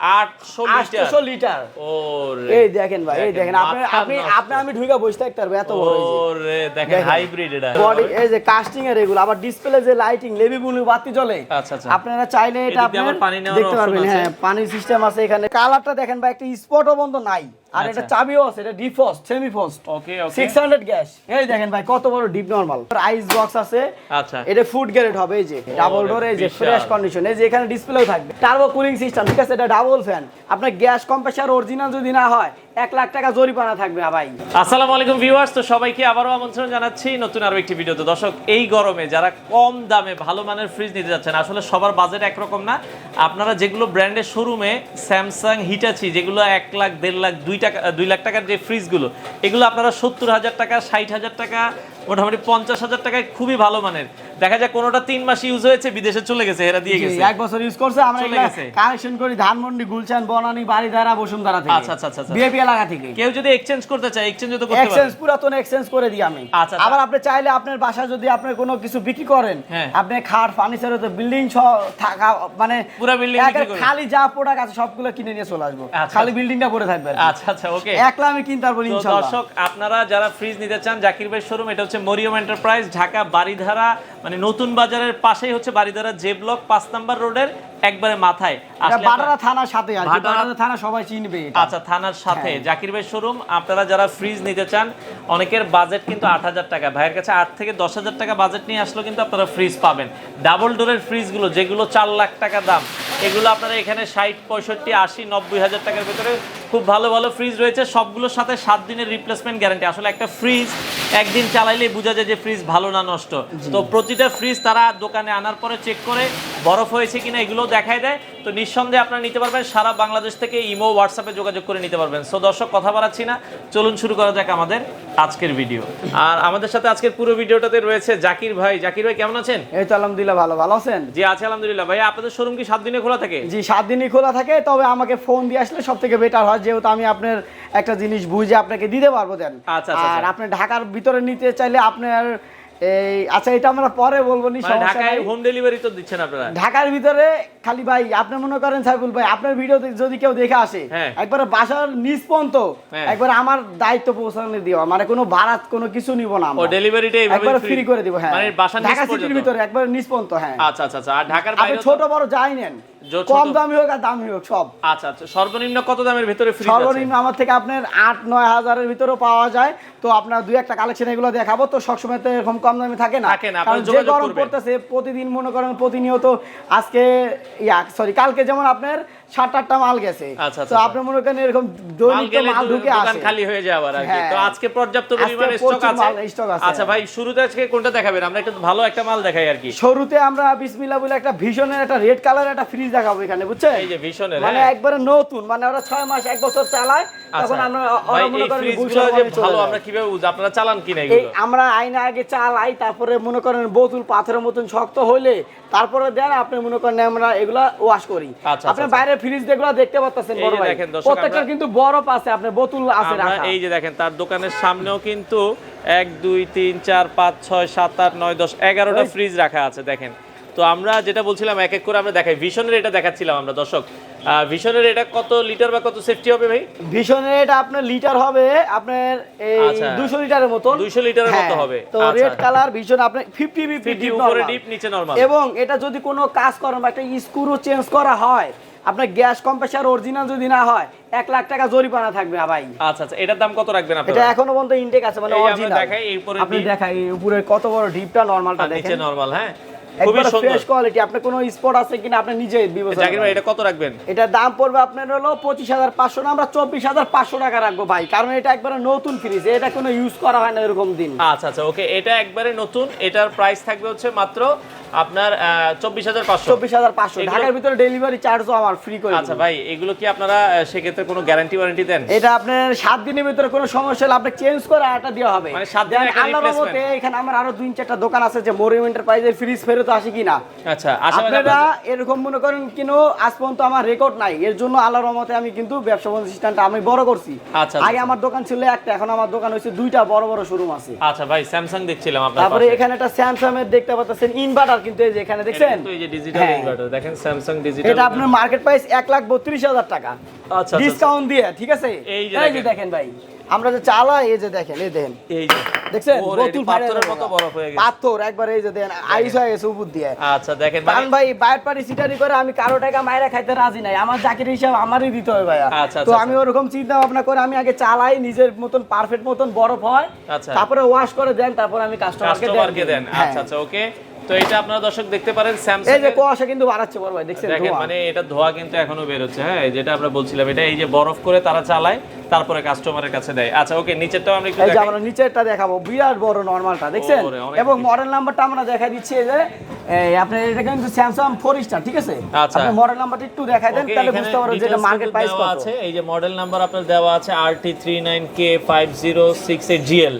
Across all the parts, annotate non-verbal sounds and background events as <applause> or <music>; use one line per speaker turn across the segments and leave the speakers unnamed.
বসতে এত দেখেন
এই যে ডিসপ্লে যে লাইটিং আচ্ছা, আচ্ছা। আপনারা চাইলে এটা
দেখতে পারবেন হ্যাঁ
পানির সিস্টেম আছে এখানে কালারটা দেখেন ভাই একটা স্পটও বন্ধ নাই আর আচ্ছা। এটা চাবিও আছে এটা সেমি ওকে ওকে 600 গ্যাস এই দেখেন ভাই কত বড় ডিপ নরমাল আইস বক্স আছে আচ্ছা এটা ফুড গ্রেড হবে এই যে ডাবল oh, ডোর এই যে ফ্রেশ কন্ডিশন এই যে এখানে ডিসপ্লেও থাকবে টার্বো কুলিং সিস্টেম ঠিক আছে এটা ডাবল ফ্যান আপনার গ্যাস কম্প্রেসার অরিজিনাল যদি না হয় এক লাখ টাকা জরিমানা থাকবে ভাই
আসসালামু আলাইকুম ভিউয়ার্স তো সবাইকে আবারও আমন্ত্রণ জানাচ্ছি নতুন আরও একটি ভিডিওতে দর্শক এই গরমে যারা কম দামে ভালো মানের ফ্রিজ নিতে যাচ্ছেন আসলে সবার বাজেট একরকম না আপনারা যেগুলো ব্র্যান্ডের শোরুমে স্যামসাং হিটাচি যেগুলো এক লাখ দেড় লাখ দুই টাকা দুই লাখ টাকার যে ফ্রিজগুলো এগুলো আপনারা সত্তর হাজার টাকা ষাট হাজার টাকা মোটামুটি পঞ্চাশ হাজার টাকায় খুবই ভালো মানের দেখা যায় কোনোটা তিন মাস ইউজ হয়েছে বিদেশে চলে গেছে এরা দিয়ে গেছে
এক বছর ইউজ করছে আমরা কালেকশন করি ধানমন্ডি গুলশান বনানী বাড়িধারা বসুন্ধরা থেকে আচ্ছা আচ্ছা আচ্ছা বিএপি আচ্ছা। এলাকা থেকে
কেউ যদি এক্সচেঞ্জ করতে চায় এক্সচেঞ্জ তো করতে পারে
এক্সচেঞ্জ পুরাতন এক্সচেঞ্জ করে দিই আমি আচ্ছা, আচ্ছা আবার আপনি চাইলে আপনার বাসা যদি আপনি কোনো কিছু বিক্রি করেন হ্যাঁ। আপনি খাট ফার্নিচার তো বিল্ডিং সহ থাকা মানে পুরো বিল্ডিং খালি যা প্রোডাক্ট আছে সবগুলো কিনে নিয়ে চলে আসবো আচ্ছা, খালি বিল্ডিংটা পড়ে থাকবে
আচ্ছা আচ্ছা ওকে
একলা আমি কিনতে পারবো ইনশাআল্লাহ দর্শক
আপনারা যারা ফ্রিজ নিতে চান জাকির ভাই শোরুম এটা হচ্ছে মরিয়ম এন্টারপ্রাইজ ঢাকা বাড়িধারা মানে নতুন বাজারের পাশেই হচ্ছে বাড়িধারা যে ব্লক পাঁচ নাম্বার রোডের একবারে মাথায়
আচ্ছা, থানার সাথে
হ্যাঁ। জাকির ভাই শোরুম আপনারা যারা ফ্রিজ নিতে চান অনেকের বাজেট কিন্তু আট হাজার টাকা ভাইয়ের কাছে আট থেকে দশ হাজার টাকা বাজেট নিয়ে আসলেও কিন্তু আপনারা ফ্রিজ পাবেন ডাবল ডোরের ফ্রিজগুলো যেগুলো চার লাখ টাকা দাম এগুলো আপনারা এখানে ষাট পঁয়ষট্টি আশি নব্বই হাজার টাকার ভেতরে খুব ভালো ভালো ফ্রিজ রয়েছে সবগুলোর সাথে সাত দিনের রিপ্লেসমেন্ট গ্যারান্টি আসলে একটা ফ্রিজ একদিন চালাইলে বোঝা যায় যে ফ্রিজ ভালো না নষ্ট তো প্রতিটা ফ্রিজ তারা দোকানে আনার পরে চেক করে বরফ হয়েছে কিনা এগুলো দেখায় দেয় তো নিঃসন্দেহে আপনারা নিতে পারবেন সারা বাংলাদেশ থেকে ইমো হোয়াটসঅ্যাপে যোগাযোগ করে নিতে পারবেন সো দর্শক কথা বাড়াচ্ছি না চলুন শুরু করা যাক আমাদের আজকের ভিডিও আর আমাদের সাথে আজকের পুরো ভিডিওটাতে রয়েছে জাকির ভাই জাকির ভাই কেমন আছেন
এই তো আলহামদুলিল্লাহ ভালো ভালো আছেন জি আছে আলহামদুলিল্লাহ ভাই আপনাদের শোরুম কি সাত দিনে খোলা থাকে জি সাত দিনই খোলা থাকে তবে আমাকে ফোন দিয়ে আসলে সব থেকে বেটার হয় যেহেতু আমি আপনার একটা জিনিস বুঝে আপনাকে দিতে পারবো দেন আচ্ছা, আচ্ছা, আচ্ছা। আর আপনি ঢাকার ভিতরে নিতে চাইলে আপনার এই আচ্ছা এটা আমরা পরে বলবো
মানে
ঢাকার ভিতরে খালি ভাই আপনি মনে করেন সাইফুল ভাই আপনার ভিডিও যদি কেউ দেখে আসে হ্যাঁ। একবার বাসার হ্যাঁ। একবার আমার দায়িত্ব পৌঁছানো দিও মানে কোনো ভাড়া কোনো কিছু নিব না
একবার ফ্রি করে দিব হ্যাঁ মানে ঢাকা সিটির ভিতরে একবার হ্যাঁ আচ্ছা, আচ্ছা আচ্ছা
আর ঢাকার আপনি ছোট বড় যাই নেন কম দামি হোক আর দামি হোক সব
আচ্ছা আচ্ছা সর্বনিম্ন কত দামের ভিতরে
সর্বনিম্ন আমার থেকে আপনার আট নয় হাজারের ভিতরে পাওয়া যায় তো আপনার দুই একটা কালেকশন এগুলো দেখাবো তো সবসময় তো এরকম কম দামে থাকে না কারণ যে গরম পড়তেছে প্রতিদিন মনে করেন প্রতিনিয়ত আজকে সরি কালকে যেমন আপনার সাত আটটা মাল গেছে আচ্ছা, আচ্ছা, তো আচ্ছা। আপনার মনে করেন এরকম দৈনিক মাল ঢুকে
খালি হয়ে হ্যাঁ। তো আজকে পর্যাপ্ত পরিমাণে
স্টক আছে
আচ্ছা ভাই শুরুতে আজকে কোনটা দেখাবেন আমরা একটা ভালো একটা মাল দেখাই আর কি
শুরুতে আমরা বিসমিল্লাহ বলে একটা ভিশনের একটা রেড কালার একটা ফ্রিজ দেখাবো এখানে বুঝছেন এই যে ভিশনের মানে হ্যাঁ। একবারে নতুন মানে ওরা 6 মাস 1 বছর চালায় তখন আমরা
ওরা মনে করেন যে ভালো আমরা কিভাবে আপনারা চালান কিনা এগুলো
আমরা আইনা আগে চালাই তারপরে মনে করেন বোতল পাথরের মতন শক্ত হইলে তারপরে দেন আপনি মনে করেন আমরা এগুলা ওয়াশ করি আপনি বাইরে দেখেন
তো আমরা যেটা বলছিলাম এক এক করে আমরা দেখাই এটা দেখাচ্ছিলাম আমরা দর্শক এটা কত লিটার বা কত সেফটি হবে ভাই
ভীষণের এটা আপনার লিটার হবে আপনার এই 200 আচ্ছা। লিটারের মতো
200 লিটারের মতো হবে
তো রেড আচ্ছা, কালার আচ্ছা। ভীষণ আপনি 50
50 উপরে ডিপ নিচে নরমাল
এবং এটা যদি কোনো কাজ করেন বা একটা স্ক্রু চেঞ্জ করা হয় আপনার গ্যাস কম্প্রেসার অরিজিনাল যদি না হয় এক লাখ টাকা জরিমানা থাকবে ভাই
আচ্ছা আচ্ছা এটার দাম কত রাখবেন আপনি
এটা এখনো পর্যন্ত ইনটেক আছে মানে অরিজিনাল দেখাই উপরে আপনি দেখাই উপরে কত বড় ডিপটা নরমালটা
দেখেন নিচে নরমাল হ্যাঁ
খুবই সুন্দর কোয়ালিটি আপনার কোনো স্পট আছে কিনা আপনি নিজে
বিবেচনা জাকির ভাই এটা কত রাখবেন
এটা দাম পড়বে আপনার হলো 25500 আমরা 24500 টাকা রাখবো ভাই কারণ এটা একবারে নতুন ফ্রিজ এটা কোনো ইউজ করা হয় না এরকম দিন
আচ্ছা আচ্ছা ওকে এটা একবারে নতুন এটার প্রাইস থাকবে হচ্ছে মাত্র আপনার
ঢাকার ভিতরে ডেলিভারি চার্জও আমার ফ্রি করে আচ্ছা
ভাই এগুলো কি আপনারা সেক্ষেত্রে কোনো গ্যারান্টি ওয়ারেন্টি দেন
এটা আপনার সাত দিনের ভিতরে কোনো সমস্যা হলে আপনি চেঞ্জ করে আটা দেওয়া হবে মানে এখানে আমার আরো দুই চারটা দোকান আছে যে মোরিম এন্টারপ্রাইজের ফ্রিজ ফেরত পর্যন্ত আসে কিনা আচ্ছা মানে আপনারা এরকম মনে করেন কেন আজ পর্যন্ত আমার রেকর্ড নাই এর জন্য আল্লাহর রহমতে আমি কিন্তু ব্যবসা প্রতিষ্ঠানটা আমি বড় করছি আচ্ছা, আচ্ছা, আচ্ছা। আগে আমার দোকান ছিল একটা এখন আমার দোকান হয়েছে দুইটা বড় বড় শোরুম আছে
আচ্ছা ভাই স্যামসাং দেখছিলাম
আপনার তারপরে এখানে একটা স্যামসাং এর দেখতে পাচ্ছেন ইনভার্টার কিন্তু এই যে এখানে দেখছেন
এই যে ডিজিটাল হ্যাঁ। ইনভার্টার দেখেন স্যামসাং ডিজিটাল এটা
আপনার মার্কেট প্রাইস এক লাখ বত্রিশ টাকা আচ্ছা ডিসকাউন্ট দিয়ে ঠিক আছে এই যে দেখেন ভাই আমরা যে চালা এই যে দেখেন এই দেখেন এই দেখছেন
বোতল পাথরের মতো বরফ হয়ে গেছে
পাথর একবার এই যে দেন আইস হয়ে গেছে উপর দিয়ে আচ্ছা দেখেন কারণ ভাই বাইর পারি সিটারি করে আমি কারো টাকা মাইরা খাইতে রাজি নাই আমার জাকির হিসাব আমারই দিতে হবে ভাইয়া আচ্ছা, আচ্ছা, তো আচ্ছা। আমি ওরকম চিন্তা ভাবনা করে আমি আগে চালাই নিজের মতন পারফেক্ট মতন বরফ হয় তারপরে ওয়াশ করে দেন তারপর আমি
কাস্টমারকে দেন আচ্ছা হ্যাঁ। আচ্ছা ওকে তো এটা আপনারা দর্শক দেখতে পারেন স্যামসাং এই
যে কুয়াশা কিন্তু বাড়াচ্ছে বড় ভাই দেখছেন দেখেন
মানে এটা ধোয়া কিন্তু এখনো বের হচ্ছে হ্যাঁ যেটা আমরা বলছিলাম এটা এই যে বরফ করে তারা চালায় তারপরে কাস্টমারের কাছে দেয় আচ্ছা ওকে নিচেরটাও আমরা একটু এই
যে আমরা নিচেরটা দেখাবো বিরাট বড় নরমালটা দেখছেন এবং মডেল নাম্বারটা আমরা দেখাই দিচ্ছি এই যে আপনি এটা কিন্তু স্যামসাং 4 স্টার ঠিক আছে আচ্ছা। আপনি মডেল নাম্বারটা একটু দেখাই দেন তাহলে বুঝতে পারবো যেটা মার্কেট প্রাইস কত
আছে এই যে মডেল নাম্বার আপনার দেওয়া আছে RT39K5068GL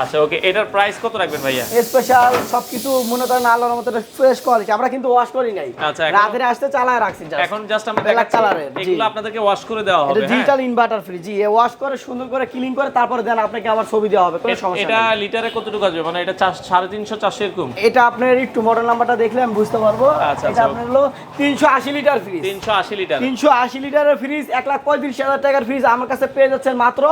আচ্ছা ওকে এটার প্রাইস কত রাখবেন ভাইয়া
স্পেশাল সবকিছু মনে করেন আল্লাহর ফ্রেশ কোয়ালিটি আমরা কিন্তু ওয়াশ করি নাই আচ্ছা রাতে আসতে চালায় রাখছি এখন জাস্ট আমরা চালারে
এগুলো আপনাদেরকে ওয়াশ করে দেওয়া
হবে এটা ডিজিটাল ইনভার্টার ফ্রি জি এ ওয়াশ করে সুন্দর করে ক্লিন করে তারপরে দেন আপনাকে আবার ছবি দেওয়া হবে কোনো সমস্যা এটা
লিটারে আসবে মানে এটা 350 400 এরকম
এটা আপনার একটু মডেল নাম্বারটা দেখলে আমি বুঝতে পারবো আচ্ছা, এটা আচ্ছা, আপনার হলো 380 লিটার ফ্রিজ
380 লিটার
380 লিটারের ফ্রিজ 1 লাখ 35 হাজার টাকার ফ্রিজ আমার কাছে পেয়ে যাচ্ছেন মাত্র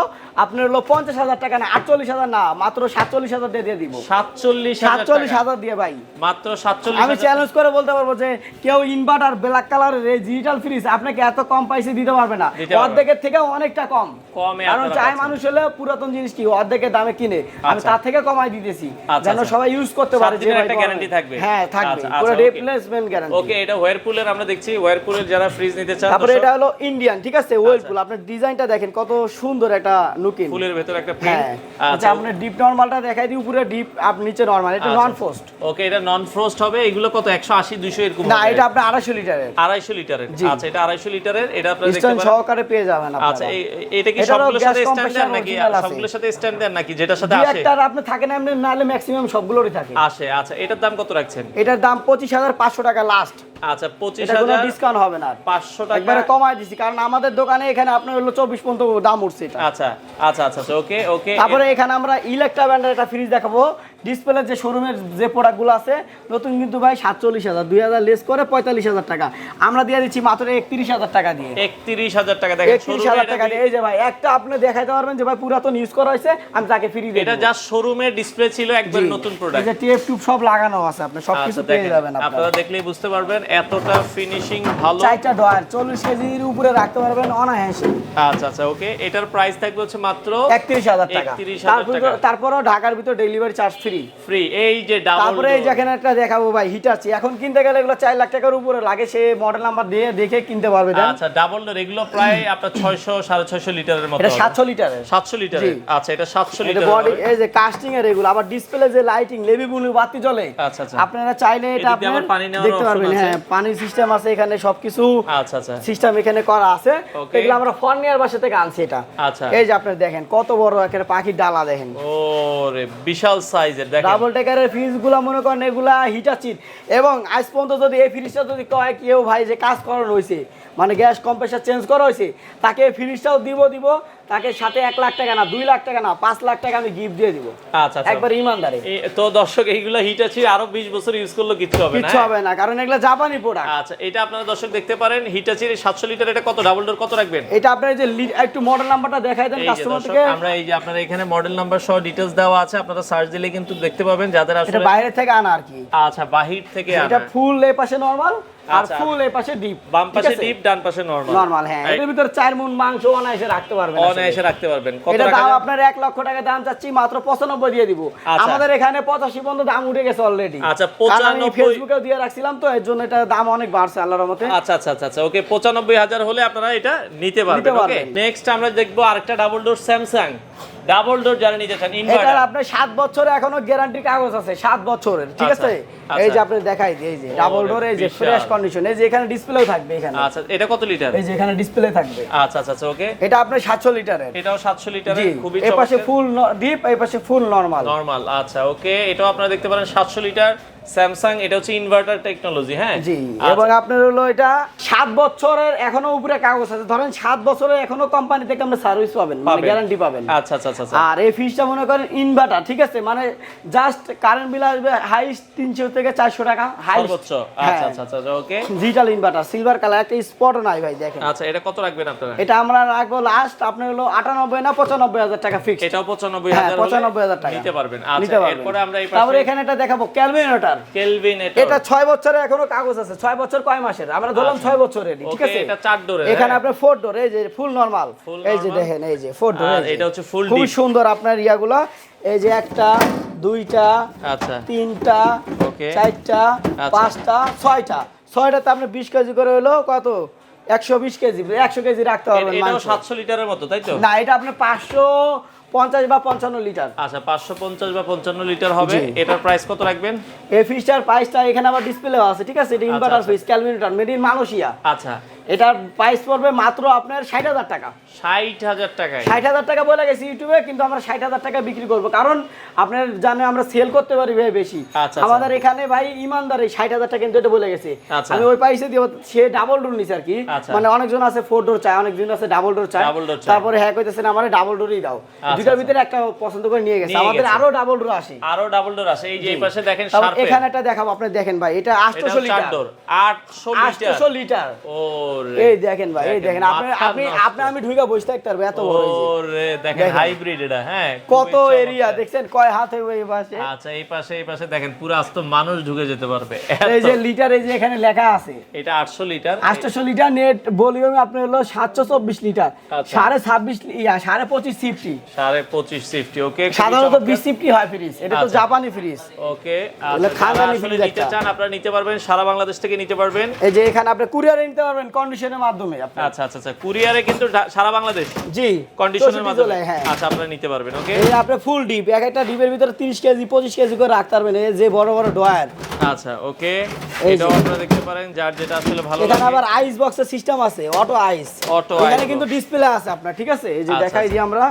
আপনার হলো 50 হাজার টাকা না হাজার না মাত্র সাতচল্লিশ হাজার দিয়ে দিয়ে দিব
সাতচল্লিশ
সাতচল্লিশ হাজার দিয়ে ভাই
মাত্র সাতচল্লিশ আমি
চ্যালেঞ্জ করে বলতে পারবো যে কেউ ইনভার্টার ব্ল্যাক কালারের এই ডিজিটাল ফ্রিজ আপনাকে এত কম পাইসে দিতে পারবে না অর্ধেকের থেকে অনেকটা কম কারণ চায় মানুষ হলে পুরাতন জিনিস কি অর্ধেকের দামে কিনে আমি আচ্ছা। তার থেকে কমাই দিতেছি আচ্ছা, যেন আচ্ছা। সবাই ইউজ করতে পারে
যে একটা গ্যারান্টি থাকবে
হ্যাঁ থাকবে পুরো রিপ্লেসমেন্ট গ্যারান্টি
ওকে এটা আমরা দেখছি যারা ফ্রিজ নিতে চান
তারপরে এটা হলো ইন্ডিয়ান ঠিক আছে ওয়্যারপুল আপনার ডিজাইনটা দেখেন কত সুন্দর একটা লুকিং ফুলের ভেতর একটা প্রিন্ট হ্যাঁ। আচ্ছা ডিপ ডিপ নরমালটা দেখাই দিই উপরে ডিপ আপ নিচে নরমাল এটা নন আচ্ছা, ফ্রস্ট
আচ্ছা। ওকে এটা নন ফ্রস্ট হবে এগুলো কত 180 200 এরকম
না এটা আপনি 250
লিটারের 250 লিটারের আচ্ছা এটা 250 লিটারের এটা আপনি
দেখতে পারেন সহকারে পেয়ে যাবেন
আপনি আচ্ছা এটা কি সবগুলোর সাথে স্ট্যান্ডার্ড নাকি সবগুলোর সাথে স্ট্যান্ডার্ড নাকি যেটা
সাথে আসে একটা আপনি থাকে না এমনি নালে ম্যাক্সিমাম সবগুলোরই থাকে
আসে আচ্ছা এটার দাম কত রাখছেন
এটার দাম 25500 টাকা আচ্ছা, লাস্ট
আমরা
25000 একটা ব্র্যান্ডের একটা ফ্রিজ দেখাবো ডিসপ্লে যে শোরুমের যে প্রোডাক্টগুলো আছে নতুন কিন্তু ভাই সাতচল্লিশ হাজার দুই হাজার লেস করে পঁয়তাল্লিশ হাজার টাকা আমরা দিয়ে দিচ্ছি মাত্র একত্রিশ হাজার টাকা দিয়ে
একত্রিশ হাজার টাকা দেখেন
একত্রিশ হাজার টাকা দিয়ে এই যে ভাই একটা আপনি দেখাইতে পারবেন যে ভাই পুরাতন ইউজ করা হয়েছে আমি তাকে ফ্রি দিই
এটা যা শোরুমের ডিসপ্লে ছিল একদম নতুন প্রোডাক্ট এটা
টিএফ টিউব সব লাগানো আছে আপনি সব আচ্ছা, কিছু পেয়ে যাবেন
আপনারা দেখলেই বুঝতে পারবেন এতটা ফিনিশিং ভালো
চাইটা ডয়ার 40 কেজির উপরে রাখতে পারবেন অনায়াসে
আচ্ছা আচ্ছা ওকে এটার প্রাইস থাকবে হচ্ছে মাত্র
একত্রিশ হাজার টাকা তারপর তারপরও ঢাকার ভিতর delivery charge free free
free এই যে তারপরে
যেখানে একটা দেখাবো ভাই এখন কিনতে গেলে এগুলো চার লাখ টাকার উপরে লাগে সে মডেল নাম্বার দিয়ে দেখে কিনতে পারবে
আচ্ছা ডাবল ডোর এগুলো প্রায় <clears throat> আপনার ছয়শো সাড়ে ছয়শো লিটারের
মতো সাতশো লিটারের
সাতশো লিটারের আচ্ছা এটা সাতশো
লিটার এই যে কাস্টিং এর এগুলো আবার ডিসপ্লে যে লাইটিং লেবি বুলু বাতি জ্বলে আচ্ছা, আচ্ছা আপনারা চাইলে এটা আপনারা পানি দেখতে পারবেন হ্যাঁ পানির সিস্টেম আছে এখানে সবকিছু আচ্ছা আচ্ছা সিস্টেম এখানে করা আছে এগুলো আমরা ফর্নিয়ার বাসা থেকে আনছি এটা আচ্ছা এই যে আপনারা দেখেন কত বড় একটা পাখির ডালা দেখেন
ও বিশাল সাইজ প্রাইজের
দেখেন ডাবল টেকারের ফ্রিজগুলো মনে করেন এগুলা হিটাচিট এবং আজ পর্যন্ত যদি এই ফ্রিজটা যদি কয় কেউ ভাই যে কাজ করানো হয়েছে মানে গ্যাস কম্প্রেসার চেঞ্জ করা হয়েছে তাকে ফিনিশটাও দিব দিব তাকে সাথে এক লাখ টাকা না দুই লাখ টাকা না পাঁচ লাখ টাকা আমি গিফট দিয়ে দিব আচ্ছা, আচ্ছা। একবার ইমানদারে
তো দর্শক এইগুলো হিট আছে আরো বিশ বছর ইউজ করলে কিচ্ছু হবে
না কিচ্ছু হ্যাঁ? হবে না কারণ এগুলো জাপানি প্রোডাক্ট
আচ্ছা এটা আপনারা দর্শক দেখতে পারেন হিট আছে সাতশো লিটার এটা কত ডাবল ডোর কত রাখবেন
এটা আপনার যে একটু মডেল নাম্বারটা দেখাই দেন কাস্টমারকে
আমরা এই যে আপনার এখানে মডেল নাম্বার সহ ডিটেইলস দেওয়া আছে আপনারা সার্চ দিলে কিন্তু দেখতে পাবেন যাদের
আসলে বাইরে থেকে আনা আর কি
আচ্ছা বাহির থেকে আনা
এটা ফুল এ পাশে নরমাল আর আচ্ছা, ফুল পাশে ডিপ
বাম পাশে ডিপ ডান পাশে নরমাল
নরমাল হ্যাঁ এর ভিতর চার মাংস অনায়াসে রাখতে পারবেন
অনায়াসে রাখতে পারবেন
কত টাকা দাম আপনার 1 লক্ষ টাকা দাম চাচ্ছি মাত্র 95 দিয়ে দিব আচ্ছা। আমাদের এখানে 85 পর্যন্ত দাম উঠে গেছে অলরেডি আচ্ছা 95 ফেসবুকেও দিয়ে রাখছিলাম তো এর জন্য এটা দাম অনেক বাড়ছে আল্লাহর রহমতে
আচ্ছা আচ্ছা আচ্ছা, আচ্ছা ওকে 95000 হলে আপনারা এটা নিতে পারবেন ওকে নেক্সট আমরা দেখব আরেকটা double door Samsung double door যারা নিতে চান
ইনভার্টার আপনার 7 এখনো গ্যারান্টি কাগজ আছে 7 বছরের ঠিক আচ্ছা, আছে এই আচ্ছা। যে আপনি দেখাই এই যে ডাবল ডোর এই যে ফ্রেশ কন্ডিশন এই যে এখানে ডিসপ্লেও থাকবে
এখানে আচ্ছা এটা কত লিটার
এই যে এখানে ডিসপ্লে থাকবে
আচ্ছা আচ্ছা ওকে
আচ্ছা, এটা আপনার 700 লিটারের
এটাও 700 লিটারের
খুবই চমৎকার এই পাশে ফুল ডিপ এই পাশে ফুল নরমাল
নরমাল আচ্ছা ওকে এটাও আপনারা দেখতে পারেন 700 লিটার স্যামসাং এটা হচ্ছে ইনভার্টার টেকনোলজি হ্যাঁ
জি আচ্ছা। এবং আপনার হলো এটা সাত বছরের এখনো উপরে কাগজ আছে ধরেন সাত বছরের এখনো কোম্পানি থেকে আমরা সার্ভিস পাবেন মানে গ্যারান্টি পাবেন আচ্ছা, আচ্ছা আচ্ছা আচ্ছা আর এই ফিসটা মনে করেন ইনভার্টার ঠিক আছে মানে জাস্ট কারেন্ট বিল আসবে হাইস্ট তিনশো থেকে চারশো টাকা
সর্বোচ্চ হ্যাঁ। আচ্ছা আচ্ছা আচ্ছা okay
digital inverter silver colour একটা স্পট নাই ভাই দেখেন আচ্ছা
এটা কত রাখবেন আপনারা
এটা আমরা রাখবো লাস্ট আপনার হলো আটানব্বই না পঁচানব্বই হাজার টাকা ফিক্স
এটাও পঁচানব্বই হাজার
হ্যাঁ, পঁচানব্বই হাজার টাকা নিতে পারবেন আচ্ছা এরপরে আমরা এই তারপরে এখানে এটা দেখাবো ক্যালভিনেটার এটা এখনো কাগজ আছে বছর কয় মাসের আমরা ধরলাম আচ্ছা। বছর ঠিক আছে এটা এখানে হ্যাঁ। আপনার ডোর এই যে ফুল এই যে দেখেন এই যে ডোর এটা হচ্ছে ফুল খুব সুন্দর আপনার এই যে একটা দুইটা আচ্ছা তিনটা চারটা আচ্ছা। পাঁচটা ছয়টা ছয়টাতে বিশ কেজি করে হলো কত একশো বিশ কেজি একশো কেজি রাখতে
পারবেন লিটারের মতো তাই তো
না এটা আপনার পাঁচশো 50 বা 55 লিটার
আচ্ছা 550 বা 55 লিটার হবে এটার প্রাইস কত রাখবেন
এই ফিশটার প্রাইসটা এখানে আবার ডিসপ্লে আছে ঠিক আছে এটা ইনভার্টার ফিশ ক্যালমিনেটর মেড ইন মালয়েশিয়া আচ্ছা এটার প্রাইস পড়বে মাত্র আপনার ষাট হাজার টাকা
ষাট হাজার টাকা
ষাট হাজার টাকা বলে গেছি ইউটিউবে কিন্তু আমরা ষাট হাজার টাকা বিক্রি করবো কারণ আপনার জানে আমরা সেল করতে পারি ভাই বেশি আচ্ছা, আচ্ছা। আমাদের এখানে ভাই ইমানদার এই ষাট হাজার টাকা কিন্তু এটা বলে গেছে আচ্ছা। আমি ওই প্রাইসে দিব সে ডাবল ডোর নিছে আর কি মানে অনেকজন আছে ফোর ডোর চায় অনেকজন আছে ডাবল ডোর চায় তারপরে হ্যাঁ না আমার ডাবল ডোরই দাও দুটার ভিতরে একটা পছন্দ করে নিয়ে গেছে আমাদের আরো ডাবল ডোর আসে
আরো ডাবল ডোর আসে এই যে এই পাশে দেখেন
এখানে একটা দেখাবো আপনি দেখেন ভাই এটা আটশো লিটার আটশো লিটার ও এই দেখেন ভাই এই দেখেন আপনি আপনি আপনি আমি ঢুইকা বসে থাকতে পারবো এত
বড় ওরে দেখেন হাইব্রিড এটা হ্যাঁ
কত এরিয়া দেখছেন কয় হাত হয়ে এই পাশে
আচ্ছা এই পাশে এই পাশে দেখেন পুরো আস্ত মানুষ ঢুকে যেতে পারবে
এই যে লিটার এই যে এখানে লেখা আছে
এটা 800 লিটার
800 লিটার নেট ভলিউম আপনি হলো 724 লিটার সিফটি সিফটি ওকে সাধারণত 20 সিফটি হয় ফ্রিজ এটা তো আচ্ছা। জাপানি ফ্রিজ
ওকে ফ্রিজ নিতে চান আপনারা নিতে পারবেন সারা বাংলাদেশ থেকে নিতে পারবেন
এই যে এখানে আপনি কুরিয়ারে নিতে পারবেন কন্ডিশনের মাধ্যমে
আচ্ছা আচ্ছা আচ্ছা কুরিয়ারে কিন্তু সারা বাংলাদেশ জি কন্ডিশনের মাধ্যমে হ্যাঁ। আচ্ছা আপনি নিতে পারবেন ওকে
এই আপনি ফুল ডিপ এক একটা ডিপের ভিতরে 30 কেজি 25 কেজি করে রাখতে পারবেন এই যে বড় বড় ডয়ার
আচ্ছা ওকে এটা আপনারা দেখতে পারেন যার যেটা আসলে ভালো
এখানে আবার আইস বক্সের সিস্টেম আছে অটো আইস অটো এখানে কিন্তু ডিসপ্লে আছে আপনার ঠিক আছে এই যে আচ্ছা, দেখাই দিই আচ্ছা। আমরা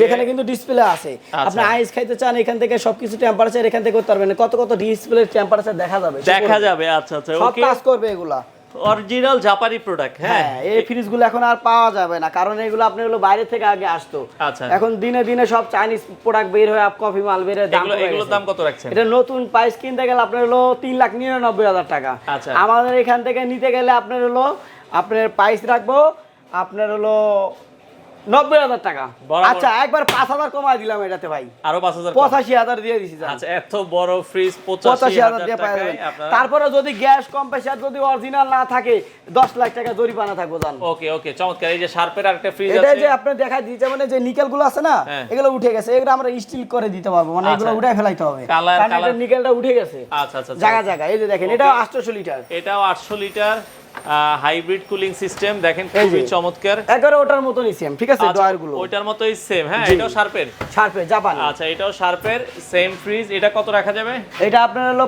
যেখানে কিন্তু ডিসপ্লে আছে আচ্ছা। আপনি আইস খাইতে চান এখান থেকে সবকিছু টেম্পারেচার এখান থেকে করতে পারবেন কত কত ডিসপ্লে টেম্পারেচার দেখা যাবে
দেখা যাবে আচ্ছা আচ্ছা
ওকে কাজ করবে এগুলা
অরিজিনাল জাপানি প্রোডাক্ট হ্যাঁ
এই ফ্রিজগুলো এখন আর পাওয়া যাবে না কারণ এগুলো আপনি হলো বাইরে থেকে আগে আসতো আচ্ছা এখন দিনে দিনে সব চাইনিজ প্রোডাক্ট বের হয়ে আপ কফি মাল বের
দাম এগুলো দাম কত রাখছেন
এটা নতুন প্রাইস কিনতে গেলে আপনার হলো তিন লাখ নিরানব্বই হাজার টাকা আচ্ছা আমাদের এখান থেকে নিতে গেলে আপনার হলো আপনার প্রাইস রাখবো আপনার হলো নব্বই হাজার টাকা আচ্ছা একবার পাঁচ হাজার দিলাম এটাতে ভাই আরো পাঁচ হাজার পঁচাশি হাজার দিয়ে দিছি
আচ্ছা এত বড় ফ্রিজ পঁচাশি
হাজার দিয়ে তারপরে যদি গ্যাস কম্পেসার যদি অরিজিনাল না থাকে দশ লাখ টাকা জরিমানা থাকবো জান
ওকে ওকে চমৎকার এই যে শার্পের ফ্রিজ
এটা যে আপনি দেখা দিতে মানে যে নিকেল গুলো আছে না হ্যাঁ। এগুলো উঠে গেছে এগুলো আমরা স্টিল করে দিতে পারবো মানে আচ্ছা। এগুলো উঠে ফেলাইতে হবে নিকেলটা উঠে গেছে আচ্ছা, আচ্ছা আচ্ছা জায়গা জায়গা এই যে দেখেন এটা আটশো লিটার
এটাও আটশো লিটার হাইব্রিড কুলিং সিস্টেম দেখেন খুবই চমৎকার
সেম ঠিক আছে ডয়ার
আচ্ছা, গুলো সেম হ্যাঁ এটাও শার্পের শার্পের আচ্ছা এটাও শার্পের সেম ফ্রিজ এটা কত রাখা যাবে
এটা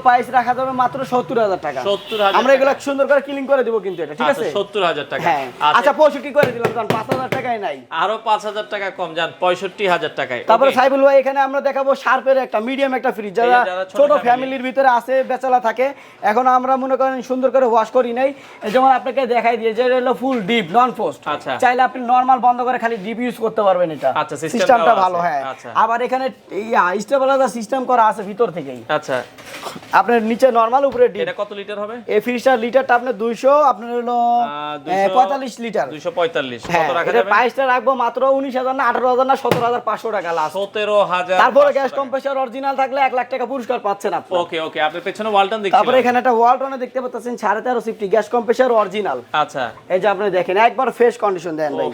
প্রাইস রাখা যাবে মাত্র 70000 টাকা 70000 আমরা এগুলো সুন্দর করে ক্লিন করে দেব কিন্তু এটা ঠিক আচ্ছা, আছে
70000 টাকা
হ্যাঁ। আচ্ছা 65 আচ্ছা, করে দিলাম জান 5000 নাই
আরো 5000 টাকা কম জান 65000 টাকায়
তারপরে সাইবুল ভাই এখানে আমরা দেখাবো শার্পের একটা মিডিয়াম একটা ফ্রিজ যারা ছোট ফ্যামিলির ভিতরে আছে বেচালা থাকে এখন আমরা মনে করেন সুন্দর করে ওয়াশ করি নাই যেমন আপনাকে দেখাই দিয়েছে এটা হলো ফুল ডিপ নন পোস্ট আচ্ছা চাইলে আপনি নরমাল বন্ধ করে খালি ডিপ ইউজ করতে পারবেন এটা আচ্ছা সিস্টেমটা ভালো হ্যাঁ আচ্ছা। আবার এখানে স্টেবিলাইজার সিস্টেম করা আছে ভিতর থেকেই আচ্ছা আপনার নিচে নরমাল উপরে ডিপ এটা কত লিটার হবে এই ফ্রিজটা লিটারটা আপনার 200 আপনার হলো 245 লিটার
245 কত
হ্যাঁ, রাখা যাবে এটা প্রাইসটা রাখবো মাত্র 19000 না 18000 না 17500 টাকা লাস্ট
17000
তারপরে গ্যাস কম্প্রেসর অরিজিনাল থাকলে 1 লাখ টাকা পুরস্কার পাচ্ছেন আপনি
ওকে ওকে আপনি পেছনে ওয়ালটন দেখছেন
তারপরে এখানে একটা ওয়ালটনে দেখতে পাচ্ছেন 13.5 সিফটি গ্যাস কম্প্রেসর দেশের অরিজিনাল আচ্ছা এই যে আপনি দেখেন একবার ফ্রেশ কন্ডিশন দেন ভাই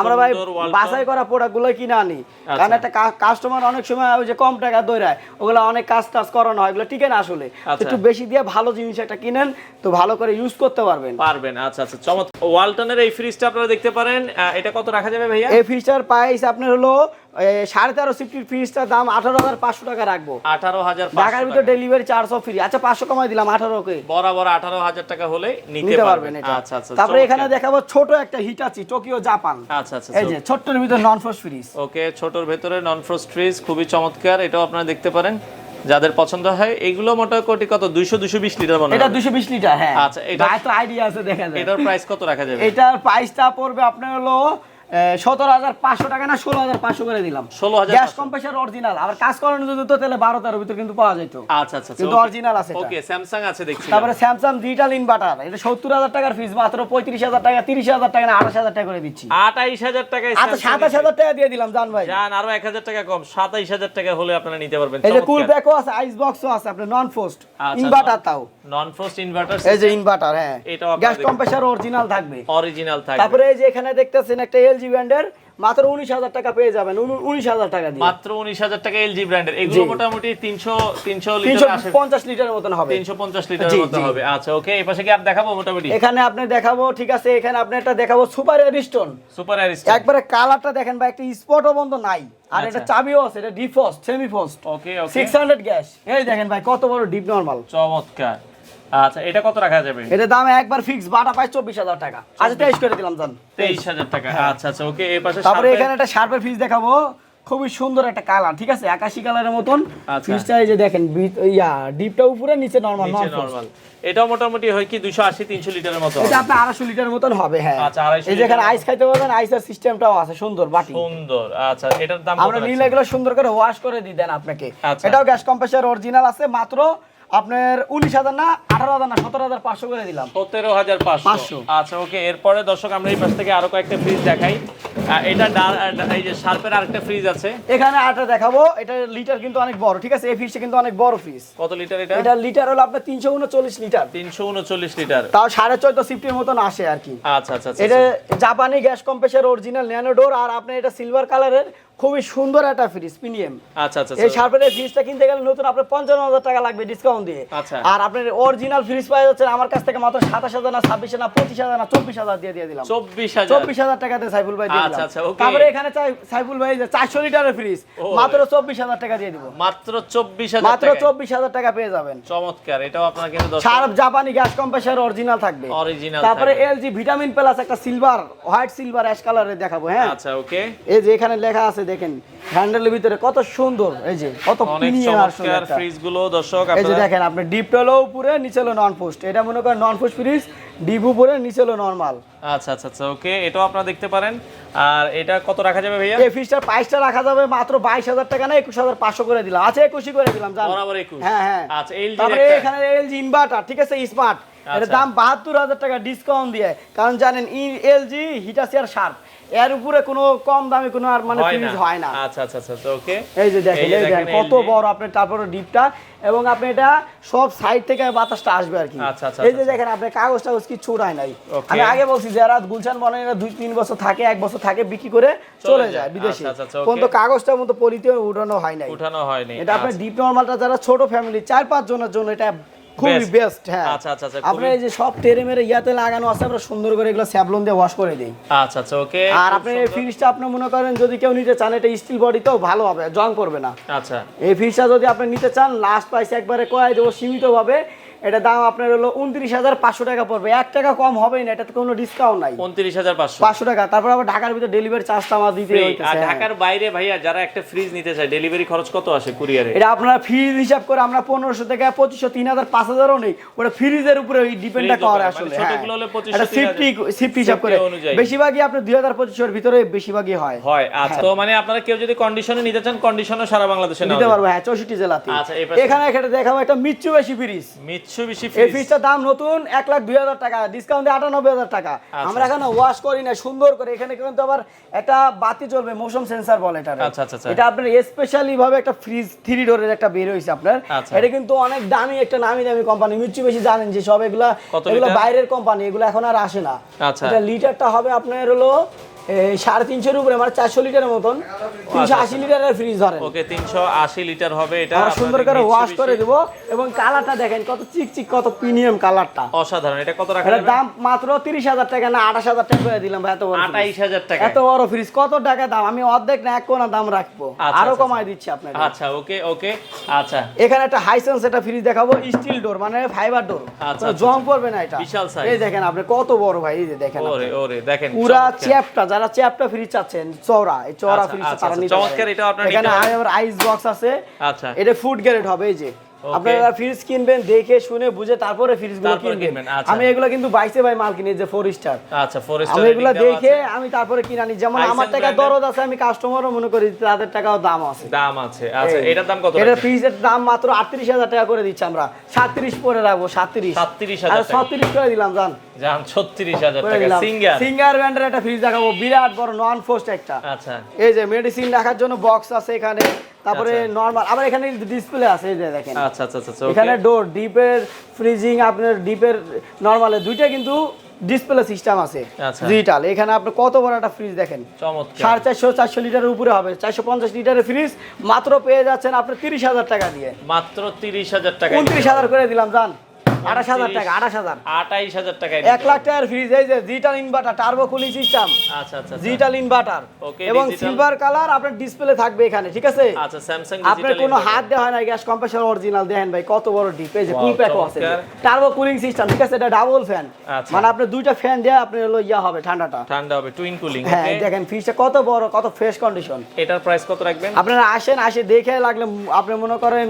আমরা ভাই বাছাই করা প্রোডাক্টগুলো কিনে আনি আচ্ছা। কারণ একটা কাস্টমার অনেক সময় ওই যে কম টাকা দৌড়ায় ওগুলো অনেক কাজ টাজ করানো হয় এগুলো টিকে না আসলে আচ্ছা। একটু বেশি দিয়ে ভালো জিনিস একটা কিনেন তো ভালো করে ইউজ করতে পারবেন
পারবেন আচ্ছা আচ্ছা চমৎকার ওয়ালটনের এই ফ্রিজটা আপনারা দেখতে পারেন এটা কত রাখা যাবে ভাইয়া
এই ফ্রিজটার প্রাইস আপনার হলো সাড়ে তেরো সিফটির ফ্রিজটার দাম আঠারো হাজার পাঁচশো টাকা রাখবো
আঠারো হাজার ঢাকার
ভিতরে ডেলিভারি ফ্রি আচ্ছা পাঁচশো কমাই দিলাম
বরাবর আঠারো হাজার টাকা হলে নিতে পারবেন
আচ্ছা আচ্ছা তারপরে এখানে দেখাবো ছোট একটা টোকিও জাপান আচ্ছা আচ্ছা ছোট্টর ভিতরে নন ফ্রস্ট ফ্রিজ
ওকে ছোটর নন ফ্রিজ খুবই চমৎকার এটাও আপনারা দেখতে পারেন যাদের পছন্দ হয় এগুলো মোটামুটি কত দুইশো দুশো বিশ লিটার মনে এটা
বিশ লিটার হ্যাঁ আচ্ছা এটা আইডিয়া আছে দেখা
যায় এটার প্রাইস কত রাখা যাবে
এটার প্রাইসটা পড়বে আপনার হলো সতেরো হাজার পাঁচশো টাকা না ষোলো হাজার পাঁচশো করে দিলাম ষোলো হাজার গ্যাস অরিজিনাল আবার কাজ করানো যদি তো তাহলে বারো তেরো কিন্তু পাওয়া যেত আচ্ছা আচ্ছা কিন্তু অরিজিনাল আচ্ছা, আছে
ওকে স্যামসাং আছে দেখছি
তারপরে স্যামসাং ডিজিটাল ইনভার্টার এটা সত্তর হাজার টাকার ফিস মাত্র পঁয়ত্রিশ হাজার টাকা তিরিশ হাজার টাকা না আঠাশ হাজার টাকা করে দিচ্ছি
আঠাইশ হাজার টাকা
আচ্ছা সাতাশ হাজার টাকা দিয়ে দিলাম জান ভাই
জান আরো এক হাজার টাকা কম সাতাইশ হাজার টাকা হলে আপনারা নিতে পারবেন এই
যে কুল ব্যাকও আছে আইস বক্সও আছে আপনার নন ফোস্ট ইনভার্টার তাও
নন ফোস্ট ইনভার্টার
এই যে ইনভার্টার হ্যাঁ এটা গ্যাস অরিজিনাল থাকবে
অরিজিনাল থাকবে
তারপরে এই যে এখানে দেখতেছেন একটা এলজি এলজি ব্র্যান্ডের মাত্র উনিশ হাজার টাকা পেয়ে যাবেন উনিশ হাজার টাকা দিয়ে
মাত্র উনিশ হাজার টাকা এলজি ব্র্যান্ডের এগুলো মোটামুটি তিনশো তিনশো তিনশো
পঞ্চাশ লিটারের মতন হবে
তিনশো পঞ্চাশ লিটারের মতন হবে আচ্ছা ওকে এই পাশে কি আর দেখাবো মোটামুটি
এখানে আপনি দেখাবো ঠিক আছে এখানে আপনি একটা দেখাবো সুপার অ্যারিস্টন সুপার অ্যারিস্টন একবারে কালারটা দেখেন বা একটা স্পটও বন্ধ নাই আর আচ্ছা। এটা চাবিও আছে এটা defrost semi frost okay okay 600 gas এই দেখেন ভাই কত বড় ডিপ নরমাল
চমৎকার আচ্ছা এটা কত রাখা যাবে
এটা দাম একবার ফিক্স বাটা পাই টাকা আচ্ছা, করে দিলাম জান
টাকা হ্যাঁ। আচ্ছা আচ্ছা ওকে
এই পাশে তারপরে এখানে একটা শার্পের ফিক্স দেখাবো খুবই সুন্দর একটা কালার ঠিক আছে আকাশি কালারের মতন ফিসটা আচ্ছা। এই যে দেখেন ইয়া ডিপটা উপরে নিচে
এটা মোটামুটি হয় কি লিটারের মতো
এটা আপনি মতন হবে হ্যাঁ আচ্ছা 250 এই আইস খাইতে পারবেন আইসের সিস্টেমটাও আছে সুন্দর বাটি
সুন্দর আচ্ছা
এটার দাম আমরা নীল এগুলো সুন্দর করে ওয়াশ করে দি দেন আপনাকে আচ্ছা। এটাও গ্যাস কম্প্রেসার অরিজিনাল আছে মাত্র আপনার উনিশ হাজার না আঠারো হাজার না সতেরো হাজার পাঁচশো করে দিলাম
সতেরো হাজার পাঁচশো আচ্ছা ওকে এরপরে দর্শক আমরা এই পাশ থেকে আরো কয়েকটা ফ্রিজ দেখাই এটা এই যে শার্পের আরেকটা ফ্রিজ আছে
এখানে আটটা দেখাবো এটা লিটার কিন্তু অনেক বড় ঠিক আছে এই ফ্রিজটা কিন্তু অনেক বড় ফ্রিজ কত লিটার এটা এটা লিটার হলো আপনার তিনশো উনচল্লিশ লিটার
তিনশো উনচল্লিশ লিটার
তাও সাড়ে চোদ্দ সিফটির মতন আসে আর কি আচ্ছা আচ্ছা, আচ্ছা এটা জাপানি গ্যাস কম্পেসের অরিজিনাল ন্যানোডোর আর আপনার এটা সিলভার কালারের খুবই সুন্দর একটা ফ্রিজ প্রিমিয়াম আচ্ছা আচ্ছা এই শার্পের আচ্ছা। ফ্রিজটা কিনতে গেলে নতুন আপনার পঞ্চান্ন হাজার টাকা লাগবে ডিসকাউন্ট দিয়ে আচ্ছা। আর আপনার অরিজিনাল ফ্রিজ পাওয়া যাচ্ছে আমার কাছ থেকে মাত্র সাতাশ হাজার না ছাব্বিশ না পঁচিশ হাজার না চব্বিশ হাজার দিয়ে দিয়ে দিলাম চব্বিশ হাজার চব্বিশ হাজার টাকাতে সাইফুল ভাই দিয়ে আচ্ছা, দিলাম তারপরে এখানে সাইফুল ভাই চারশো লিটারের ফ্রিজ মাত্র চব্বিশ হাজার টাকা দিয়ে দিব
মাত্র চব্বিশ
মাত্র চব্বিশ হাজার টাকা পেয়ে যাবেন
চমৎকার এটাও আপনার কিন্তু
সার্প জাপানি গ্যাস কম্প্রেসার অরিজিনাল থাকবে অরিজিনাল তারপরে এলজি ভিটামিন প্লাস একটা সিলভার হোয়াইট সিলভার অ্যাশ কালারের দেখাবো হ্যাঁ আচ্ছা ওকে এই যে এখানে লেখা আছে দেখেন হ্যান্ডেলের ভিতরে কত সুন্দর এই যে কত
প্রিমিয়াম আর সুন্দর ফ্রিজ গুলো দর্শক
এই যে দেখেন আপনি ডিপ টলো উপরে নিচে হলো নন পোস্ট এটা মনে করেন নন পোস্ট ফ্রিজ ডিপ উপরে নিচে হলো নরমাল
আচ্ছা আচ্ছা আচ্ছা ওকে এটাও আপনারা দেখতে পারেন আর এটা কত রাখা যাবে ভাইয়া
এই ফিসটার প্রাইসটা রাখা যাবে মাত্র 22000 টাকা না 21500 করে দিলাম আচ্ছা 21 করে দিলাম
জান বরাবর 21 হ্যাঁ হ্যাঁ আচ্ছা এলজি
তারপরে এখানে এলজি ইনভার্টার ঠিক আছে স্মার্ট আচ্ছা। এর দাম 72000 টাকা ডিসকাউন্ট দিয়ে কারণ জানেন এলজি হিটাসিয়ার শার্প এর উপরে কোনো কম দামে কোনো আর মানে ফিনিশ
হয় না আচ্ছা, আচ্ছা আচ্ছা আচ্ছা ওকে
এই যে দেখেন এই দেখেন কত বড় আপনি তারপরে ডিপটা এবং আপনি এটা সব সাইড থেকে বাতাসটা আসবে আর কি আচ্ছা, আচ্ছা, এই যে দেখেন আপনি কাগজ টাগজ কিছু উড়ায় নাই আমি আগে বলছি যে রাত গুলশান বনে এরা দুই তিন বছর থাকে এক বছর থাকে বিক্রি করে চলে যায় বিদেশে কোন তো কাগজটা মতো পলিতে উঠানো হয়
নাই উঠানো হয়
নাই এটা আপনি ডিপ নর্মালটা যারা ছোট ফ্যামিলি চার পাঁচ জনের জন্য এটা খুবই বেস্ট হ্যাঁ আচ্ছা আচ্ছা, আচ্ছা যে সব টেরে মেরে ইয়াতে লাগানো আছে আমরা সুন্দর করে এগুলো স্যাভলন দিয়ে ওয়াশ করে দেই আচ্ছা আচ্ছা ওকে আর আপনি এই ফিনিশটা আপনি মনে করেন যদি কেউ নিতে চান এটা স্টিল বডি ভালো হবে জং করবে না আচ্ছা এই ফিনিশটা যদি আপনি নিতে চান লাস্ট প্রাইস একবারে কয় দেবো ভাবে এটা দাম আপনার হলো উনত্রিশ হাজার পাঁচশো টাকা পড়বে এক টাকা কম হবে না এটাতে কোনো ডিসকাউন্ট নাই
উনত্রিশ হাজার পাঁচশো
পাঁচশো টাকা তারপর আবার ঢাকার ভিতরে ডেলিভারি চার্জটা আমার দিতে
ঢাকার বাইরে ভাইয়া যারা একটা ফ্রিজ নিতে চায় ডেলিভারি খরচ কত আসে কুরিয়ারে
এটা আপনারা ফ্রিজ হিসাব করে আমরা পনেরোশো থেকে পঁচিশশো তিন হাজার পাঁচ হাজারও নেই ওটা ফ্রিজের উপরে ওই ডিপেন্ডটা করে মানে আসলে সিফটি হ্যাঁ। সিফটি হিসাব করে বেশিরভাগই দুই হাজার পঁচিশশোর ভিতরে বেশিরভাগই হয়
হয় আচ্ছা হ্যাঁ। তো মানে আপনারা কেউ যদি কন্ডিশনে নিতে চান কন্ডিশনও সারা বাংলাদেশে
নিতে পারবো হ্যাঁ চৌষট্টি জেলাতে আচ্ছা, এখানে একটা দেখাবো একটা মিচু বেশি ফ্রিজ
স্পেশালি
আচ্ছা, আচ্ছা। আচ্ছা, ভাবে একটা ফ্রিজ থ্রি একটা বের হয়েছে আপনার এটা কিন্তু অনেক দামি একটা নামি দামি কোম্পানি মিচু বেশি জানেন যে সব এগুলা বাইরের কোম্পানি এগুলো এখন আর আসে না এটা লিটারটা হবে আপনার হলো সাড়ে তিনশোর উপরে মানে চারশো লিটারের মতন তিনশো আশি লিটারের ফ্রিজ ধরে
ওকে তিনশো আশি লিটার হবে এটা
সুন্দর করে ওয়াশ করে দেবো এবং কালারটা দেখেন কত চিকচিক কত প্রিমিয়াম কালারটা
অসাধারণ এটা কত রাখা
দাম মাত্র তিরিশ হাজার টাকা না আঠাশ হাজার টাকা করে দিলাম এত বড়
আঠাইশ হাজার টাকা
এত বড় ফ্রিজ কত টাকা দাম আমি অর্ধেক না এক কোনা দাম রাখবো আচ্ছা, আচ্ছা, আরো আচ্ছা। কমায় দিচ্ছি আপনাকে
আচ্ছা ওকে ওকে
আচ্ছা এখানে একটা হাইসেন্স একটা ফ্রিজ দেখাবো স্টিল ডোর মানে ফাইবার ডোর আচ্ছা জং করবে না এটা বিশাল সাইজ এই দেখেন আপনি কত বড় ভাই এই দেখেন ওরে ওরে দেখেন পুরা চ্যাপটা যারা চ্যাপটা ফ্রি চাচ্ছেন চওড়া এই চওড়া ফ্রি আচ্ছা, আচ্ছা,
তারা আচ্ছা, নিতে চমৎকার এটা আপনার
এখানে আইস বক্স আছে আচ্ছা এটা ফুড গ্রেড হবে এই যে আপনারা ফ্রিজ কিনবেন দেখে শুনে বুঝে তারপরে ফ্রিজ গুলো কিনবেন আচ্ছা। আমি এগুলো কিন্তু বাইসে ভাই মাল কিনি যে ফোর স্টার আচ্ছা ফোর স্টার আমি এগুলো দেখে আমি তারপরে কিনানি যেমন আমার টাকা দরদ আছে আমি কাস্টমারও মনে করি তাদের টাকাও দাম আছে
দাম আছে আচ্ছা এটার দাম কত
এটা ফ্রিজের দাম মাত্র 38000 টাকা করে দিচ্ছি আমরা 37 পরে রাখবো 37 37000 আর 36 করে দিলাম জান
জান 36000 টাকা
সিঙ্গার সিঙ্গার ব্র্যান্ডের একটা ফ্রিজ দেখাবো বিরাট বড় নন ফোস্ট একটা আচ্ছা এই যে মেডিসিন রাখার জন্য বক্স আছে এখানে তারপরে নরমাল আচ্ছা। আবার এখানে ডিসপ্লে আছে এই যে দেখেন আচ্ছা আচ্ছা আচ্ছা, আচ্ছা এখানে ডোর ডিপের ফ্রিজিং আপনার ডিপের নরমালে দুইটা কিন্তু ডিসপ্লে সিস্টেম আছে ডিজিটাল আচ্ছা। এখানে আপনি কত বড় একটা ফ্রিজ দেখেন চমৎকার চারশো চারশো লিটারের উপরে হবে চারশো পঞ্চাশ লিটারের ফ্রিজ মাত্র পেয়ে যাচ্ছেন আপনি তিরিশ হাজার টাকা দিয়ে
মাত্র তিরিশ হাজার টাকা
উনত্রিশ হাজার করে দিলাম জান আঠাশ হাজার টাকা digital inverter system digital inverter এবং আপনার ডিসপ্লে থাকবে ঠিক আছে
আচ্ছা,
কোনো হাত দেওয়া হয় কত বড় সিস্টেম ঠিক আছে এটা ডাবল আচ্ছা। ফ্যান মানে দুইটা ফ্যান আপনি হলো ইয়া হবে ঠান্ডাটা হ্যাঁ দেখেন কত বড় কত ফ্রেশ কন্ডিশন আপনারা আসেন আসে দেখে লাগলে আপনি মনে করেন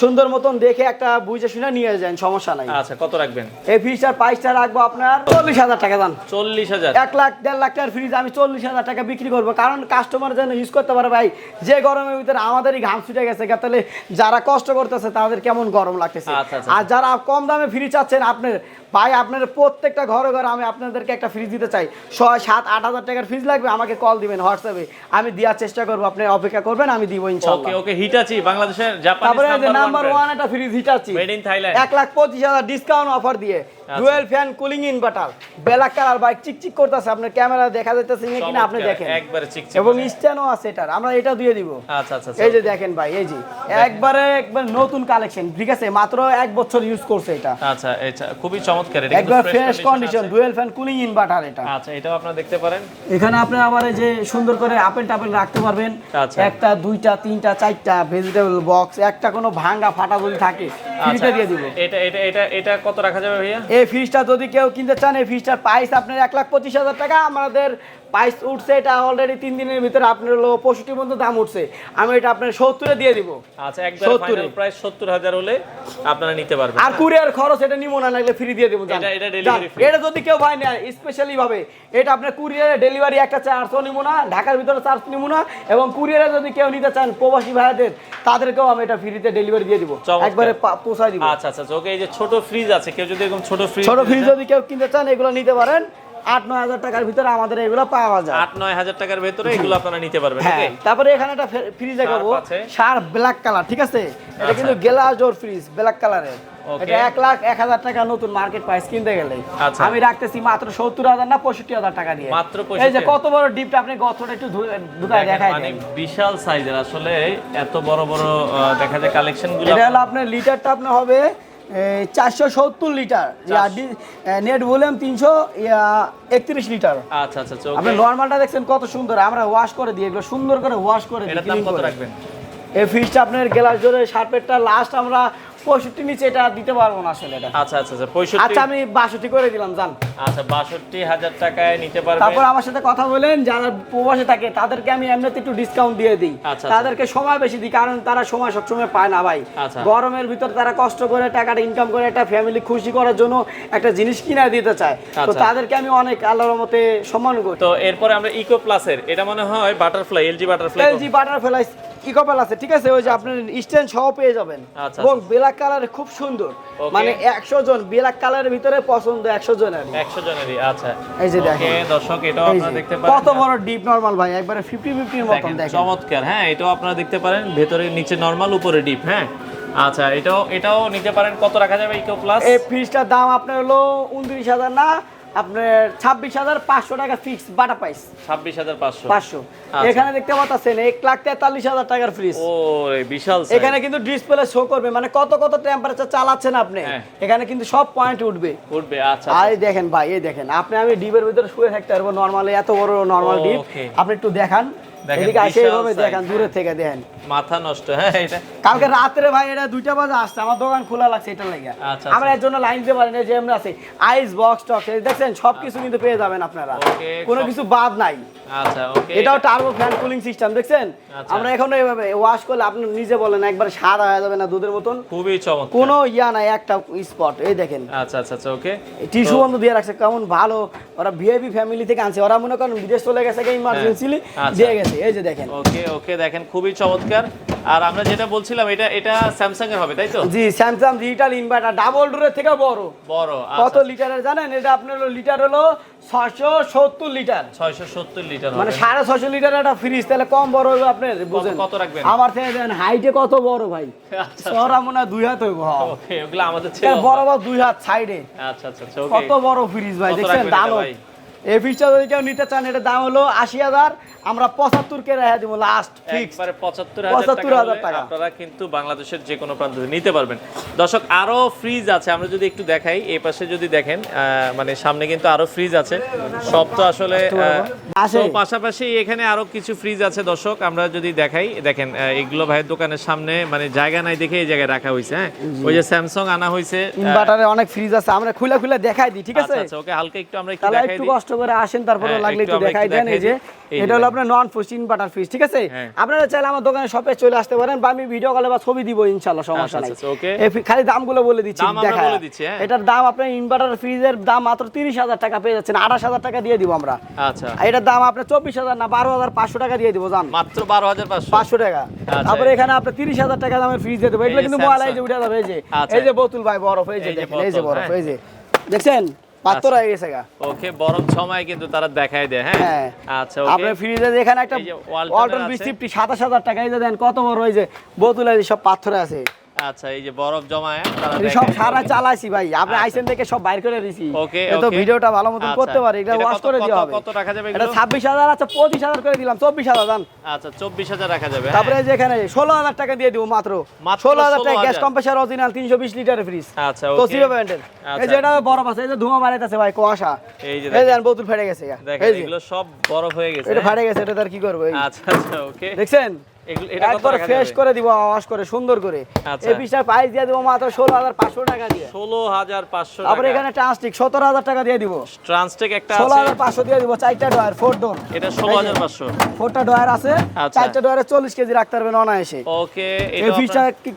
সুন্দর মতন দেখে একটা বুঝে শুনে নিয়ে যান সমস্যা নাই আচ্ছা কত রাখবেন এই ফ্রিজটার প্রাইসটা রাখবো আপনার চল্লিশ হাজার টাকা দান চল্লিশ হাজার এক লাখ দেড় লাখ টাকার ফ্রিজ আমি চল্লিশ হাজার টাকা বিক্রি করবো কারণ কাস্টমার যেন ইউজ করতে পারে ভাই যে গরমের ভিতরে আমাদেরই ঘাম ছুটে গেছে তাহলে যারা কষ্ট করতেছে তাদের কেমন গরম লাগতেছে আচ্ছা, আচ্ছা। আর যারা কম দামে ফ্রিজ চাচ্ছেন আপনার ভাই আপনার প্রত্যেকটা ঘরে ঘরে আমি আপনাদেরকে একটা ফ্রিজ দিতে চাই ছয় সাত আট হাজার টাকার ফ্রিজ লাগবে আমাকে কল দিবেন হোয়াটসঅ্যাপে আমি দেওয়ার চেষ্টা করবো আপনি অপেক্ষা করবেন আমি দিব ইনশাল্লাহ নাম্বার ওয়ান একটা ফ্রিজ এক লাখ পঁচিশ হাজার ডিসকাউন্ট অফার দিয়ে dual fan cooling inverter black colour bike চিকচিক করতেছে আপনার ক্যামেরা দেখা যাইতেছে না আপনি দেখেন
একবারে চিকচিক এবং
স্ট্যান্ডও আছে এটার আমরা এটা দিয়ে দিব আচ্ছা, আচ্ছা আচ্ছা এই যে দেখেন ভাই এই যে একবারে একবার নতুন কালেকশন ঠিক আছে মাত্র এক বছর ইউজ করছে
এটা আচ্ছা এটা খুবই চমৎকার এটা
একবার fresh condition dual fan cooling inverter
এটা আচ্ছা এটাও আপনারা দেখতে পারেন
এখানে আপনি আবার এই যে সুন্দর করে আপেল টাপেল রাখতে পারবেন আচ্ছা। একটা দুইটা তিনটা চারটা ভেজিটেবল বক্স একটা কোনো ভাঙা ফাটা যদি থাকে ফ্রিতে আচ্ছা। দিয়ে দিব
এটা এটা এটা এটা কত রাখা যাবে ভাইয়া
এই ফ্রিজটা যদি কেউ কিনতে চান এই ফ্রিজটার প্রাইস আপনার এক লাখ পঁচিশ হাজার টাকা আমাদের প্রাইস উঠছে এটা অলরেডি তিন দিনের ভিতরে আপনার হলো পঁয়ষট্টি পর্যন্ত দাম উঠছে আমি এটা আপনার সত্তরে দিয়ে দিব
আচ্ছা সত্তর হাজার হলে আপনারা নিতে পারবেন
আর কুরিয়ার খরচ এটা লাগলে ফ্রি দিয়ে এটা যদি কেউ স্পেশালি ভাবে এটা আপনার ডেলিভারি একটা ঢাকার ভিতরে চার্জ নিমো না এবং কুরিয়ারে যদি কেউ নিতে চান প্রবাসী ভাইদের তাদেরকেও আমি এটা ফ্রিতে ডেলিভারি দিয়ে দিব একবারে পৌঁছায় দিব
আচ্ছা, আচ্ছা আচ্ছা ওকে এই যে ছোট ফ্রিজ আছে কেউ যদি এরকম ছোট ফ্রিজ ছোট
ফ্রিজ যদি কেউ কিনতে চান এগুলো নিতে পারেন আট নয় হাজার টাকার ভিতরে আমাদের এগুলো পাওয়া যায়
আট নয় হাজার টাকার ভিতরে এগুলো আপনারা নিতে পারবেন
হ্যাঁ, তারপরে এখানে একটা ফ্রিজ দেখাবো সার ব্ল্যাক কালার ঠিক আছে এটা আচ্ছা। কিন্তু গ্লাস ওর ফ্রিজ ব্ল্যাক কালারের টাকা নতুন আচ্ছা। মাত্র কত বড় ডিপটা আপনি গতটা একটু
ঢুকায় মানে দেখায় বিশাল সাইজের আসলে এত বড় বড় দেখা যায় কালেকশন গুলো
এটা আপনার লিটারটা আপনার হবে চারশো সত্তর লিটার নেট ভলিউম তিনশো একত্রিশ লিটার আচ্ছা আচ্ছা, আচ্ছা আপনি নর্মালটা দেখছেন কত সুন্দর আমরা ওয়াশ করে দিই এগুলো সুন্দর করে ওয়াশ করে
দিই কত রাখবেন
এই ফিসটা আপনার গ্লাস জোরে শার্পেটটা লাস্ট আমরা নিচে এটা দিতে পারবো না আসলে এটা আচ্ছা আচ্ছা আচ্ছা, আচ্ছা আমি করে দিলাম জান
আচ্ছা টাকায় নিতে
তারপর আমার সাথে কথা বলেন যারা প্রবাসে থাকে তাদেরকে আমি এমনিতে একটু ডিসকাউন্ট দিয়ে দিই আচ্ছা, আচ্ছা। তাদেরকে সময় বেশি দিই কারণ তারা সময় সবসময় পায় না ভাই গরমের ভিতর তারা কষ্ট করে টাকাটা ইনকাম করে একটা ফ্যামিলি খুশি করার জন্য একটা জিনিস কিনা দিতে চায় তো তাদেরকে আমি অনেক আল্লাহর মতে সম্মান
করি তো এরপরে আমরা ইকো প্লাসের এটা মনে হয় butterfly
LG butterfly LG butterfly কি কপাল আছে ঠিক আছে ওই যে আচ্ছা। আপনি স্ট্যান্ড সহ পেয়ে যাবেন আচ্ছা, আচ্ছা। এবং ব্ল্যাক কালার খুব সুন্দর মানে 100 জন ব্ল্যাক কালারের ভিতরে পছন্দ 100 জনের
100 জনেরই আচ্ছা এই যে দেখেন দর্শক এটাও আপনারা দেখতে পারেন
কত বড় ডিপ নরমাল ভাই একবারে 50 50 এর মত দেখেন
চমৎকার হ্যাঁ এটাও আপনারা দেখতে পারেন ভেতরে নিচে নরমাল উপরে ডিপ হ্যাঁ আচ্ছা এটাও এটাও নিতে পারেন কত রাখা যাবে ইকো প্লাস এই
ফ্রিজটার দাম আপনার হলো 29000 না আপনার ছাব্বিশ হাজার পাঁচশো টাকা ফিক্স বাটা পাইস
ছাব্বিশ হাজার পাঁচশো
পাঁচশো আচ্ছা। এখানে দেখতে পাচ্ছেন এক লাখ তেতাল্লিশ হাজার টাকার ফ্রিজ
ও বিশাল
এখানে কিন্তু ডিসপ্লে শো করবে মানে কত কত টেম্পারেচার চালাচ্ছেন আপনি হ্যাঁ। এখানে কিন্তু সব পয়েন্ট উঠবে উঠবে আচ্ছা আর দেখেন ভাই এই দেখেন আপনি আমি ডিপের ভিতরে শুয়ে থাকতে পারবো নর্মালি এত বড় নর্মাল ডিপ আপনি একটু দেখান হ্যাঁ, আচ্ছা, আচ্ছা। আমরা আচ্ছা, এখন ওয়াশ করলে আপনি নিজে বলেন একবার সাদা হয়ে যাবে না দুধের মতন খুবই কোনো ইয়া নাই একটা স্পট এই দেখেন টিস্যু বন্ধ দিয়ে রাখছে কেমন ভালো ওরা ভিআইপি ফ্যামিলি থেকে আনছে ওরা মনে করেন বিদেশ চলে গেছে ইমার্জেন্সি হ্যাঁ, দিয়ে গেছে এই যে দেখেন
ওকে ওকে দেখেন খুবই চমৎকার আর আমরা যেটা বলছিলাম এটা এটা স্যামসাং এর হবে তাই তো
জি স্যামসাং ডিজিটাল ইনভার্টার ডাবল ডোরের থেকে বড় বড় আচ্ছা, কত আচ্ছা। লিটারের জানেন এটা আপনার লিটার হলো হাইটে মানে কত বড় ভাই আচ্ছা, মনে দুই হাত আমাদের দুই হাত সাইডে কত বড় ফ্রিজ ভাই যদি কেউ নিতে চান এটা দাম হলো হাজার আমরা পঁচাত্তর কে রেহাই দিব লাস্ট একবারে
পঁচাত্তর পঁচাত্তর হাজার টাকা আপনারা কিন্তু বাংলাদেশের যে কোনো প্রান্ত নিতে পারবেন দর্শক আরো ফ্রিজ আছে আমরা যদি একটু দেখাই এ পাশে যদি দেখেন মানে সামনে কিন্তু আরো ফ্রিজ আছে সব তো আসলে আচ্ছা, পাশাপাশি এখানে আরো কিছু ফ্রিজ আছে দর্শক আমরা যদি দেখাই দেখেন এগুলো ভাইয়ের দোকানের সামনে মানে জায়গা নাই দেখে এই জায়গায় রাখা হয়েছে হ্যাঁ ওই যে স্যামসং আনা হয়েছে
ইনভার্টারে অনেক ফ্রিজ আছে আমরা খুলে খুলে দেখাই দিই ঠিক আছে আচ্ছা, আচ্ছা,
ওকে হালকা একটু আমরা
একটু কষ্ট করে আসেন তারপরে হ্যাঁ, লাগলে একটু দেখাই দেন এই যে এটা হলো আপনার নন ফুড বাটার ফিশ ঠিক আছে হ্যাঁ। আপনারা চাইলে আমার দোকানে শপে চলে আসতে পারেন বা আমি ভিডিও কলে বা ছবি দিব ইনশাআল্লাহ সমস্যা আচ্ছা, নাই আচ্ছা, আচ্ছা, খালি দামগুলো বলে দিচ্ছি দেখা হ্যাঁ। এটার দাম আপনার ইনভার্টার ফ্রিজের দাম মাত্র তিরিশ হাজার টাকা পেয়ে যাচ্ছেন আঠাশ হাজার টাকা দিয়ে দিব আমরা আচ্ছা এটার দাম আপনার চব্বিশ হাজার না বারো হাজার পাঁচশো টাকা দিয়ে দিব দাম মাত্র বারো হাজার পাঁচশো টাকা তারপরে এখানে আপনার তিরিশ হাজার টাকা দামের ফ্রিজ দিয়ে দেবো এগুলো কিন্তু মোবাইল যে উঠে যাবে এই যে এই যে বোতুল ভাই বরফ হয়ে যে এই যে বরফ হয়ে হ্যাঁ। যে দেখছেন পাথর হয়ে গেছে গা
ওকে বরফ সময় কিন্তু তারা দেখায় দেয় হ্যাঁ, হ্যাঁ। আচ্ছা ওকে আপনি
ফ্রিজে দেখেন একটা ওয়ালটন বিসিপটি 27000 টাকা দেন কত বড় হয়েছে বোতলে সব পাথর আছে
আচ্ছা এই যে বরফ জমায়
সব সারা চালাইছি ভাই আপনি আচ্ছা। আইসেন থেকে সব বাইর করে দিছি তো ভিডিওটা ভালো মতন আচ্ছা। করতে পারি এটা ওয়াশ করে দিও হবে কত রাখা যাবে এটা 26000 আচ্ছা 25000 করে দিলাম 24000 দান
আচ্ছা 24000 রাখা যাবে হ্যাঁ।
তারপরে যে এখানে 16000 টাকা দিয়ে দিব মাত্র 16000 টাকা গ্যাস কম্প্রেসার অরিজিনাল 320 লিটারের ফ্রিজ আচ্ছা ওকে তো জিরো ব্র্যান্ডের এই আচ্ছা। যে এটা বরফ আছে এই যে ধোঁয়া বাড়াইতাছে ভাই কুয়াশা এই যে দেখেন বোতল ফেটে গেছে
দেখেন এগুলো সব বরফ হয়ে গেছে
এটা হ্যাঁ। ফেটে গেছে এটা তার কি করব আচ্ছা আচ্ছা ওকে দেখছেন আচ্ছা। চারটা আচ্ছা। চল্লিশ কেজি রাখতে পারবেন অনায়াসে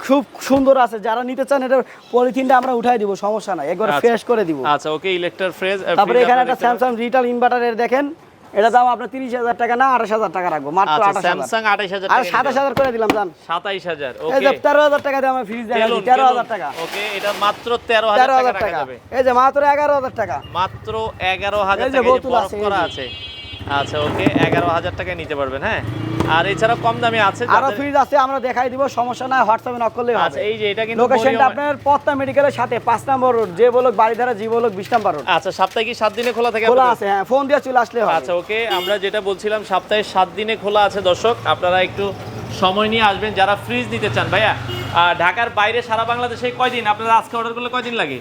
খুব সুন্দর আছে যারা নিতে চান এটা পলিথিনটা আমরা উঠাই দিব সমস্যা নাই একবার ফ্রেশ আচ্ছা। করে দিব ইলেকট্রিক ফ্রেশ তারপরে এখানে একটা স্যামসাং ডিজিটাল ইনভার্টার দেখেন এটা দাম আপনার তিরিশ হাজার টাকা না আঠাশ হাজার টাকা রাখবো মাত্র আচ্ছা, আঠাশ স্যামসাং হাজার সাতাশ হাজার করে দিলাম জান
সাতাইশ হাজার
তেরো হাজার টাকা দিয়ে ফ্রিজ দেখাচ্ছি তেরো হাজার
টাকা এটা মাত্র তেরো
হাজার টাকা এই যে মাত্র এগারো হাজার টাকা
মাত্র এগারো হাজার আছে আচ্ছা ওকে এগারো হাজার টাকায় নিতে পারবেন হ্যাঁ আর এছাড়া কম দামে আছে
আরো ফ্রিজ আছে আমরা দেখাই দিব সমস্যা নাই হোয়াটসঅ্যাপে নক করলে
আচ্ছা এই যে এটা কিন্তু
লোকেশনটা আপনার পদ্মা মেডিকেলের সাথে পাঁচ নম্বর রোড যে বলক বাড়িধারা জি বলক 20 নম্বর রোড
আচ্ছা সপ্তাহে কি দিনে খোলা থাকে
খোলা আছে হ্যাঁ ফোন দিয়ে চলে আসলে হবে
আচ্ছা ওকে আমরা যেটা বলছিলাম সপ্তাহে সাত দিনে খোলা আছে দর্শক আপনারা একটু সময় নিয়ে আসবেন যারা ফ্রিজ নিতে চান ভাইয়া ঢাকার বাইরে সারা বাংলাদেশে কয়দিন আপনার আজকে অর্ডার করলে কয়দিন লাগে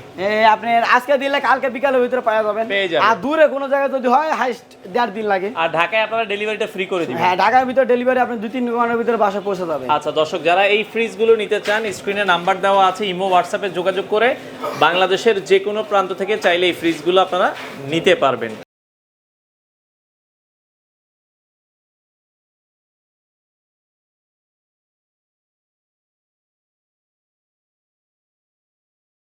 আপনি আজকে দিলে কালকে বিকালের ভিতরে পাওয়া যাবেন আর দূরে কোনো জায়গায় যদি হয় হাইস্ট দেড় দিন লাগে
আর ঢাকায় আপনারা ডেলিভারিটা ফ্রি করে
দিবেন হ্যাঁ ঢাকার ভিতরে ডেলিভারি আপনি দুই তিন ঘন্টার ভিতরে বাসা পৌঁছে যাবে
আচ্ছা দর্শক যারা এই ফ্রিজগুলো নিতে চান স্ক্রিনে নাম্বার দেওয়া আছে ইমো হোয়াটসঅ্যাপে যোগাযোগ করে বাংলাদেশের যে কোনো প্রান্ত থেকে চাইলে এই ফ্রিজগুলো আপনারা নিতে পারবেন